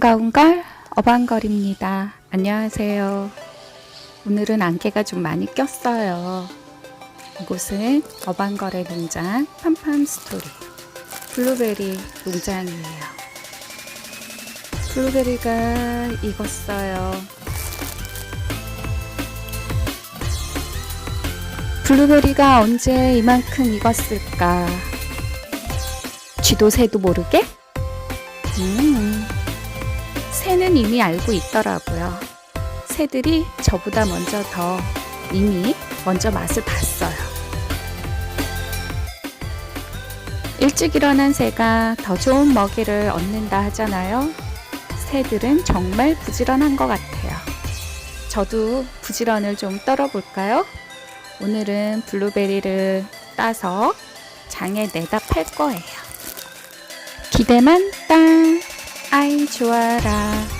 반가운 걸 어반걸입니다. 안녕하세요. 오늘은 안개가 좀 많이 꼈어요. 이곳은 어반걸의 농장 팜팜 스토리 블루베리 농장이에요. 블루베리가 익었어요. 블루베리가 언제 이만큼 익었을까? 쥐도 새도 모르게? 음, 새는 이미 알고 있더라고요. 새들이 저보다 먼저 더 이미 먼저 맛을 봤어요. 일찍 일어난 새가 더 좋은 먹이를 얻는다 하잖아요. 새들은 정말 부지런한 것 같아요. 저도 부지런을 좀 떨어볼까요? 오늘은 블루베리를 따서 장에 내다 팔 거예요. 기대만 땅 아이 좋아라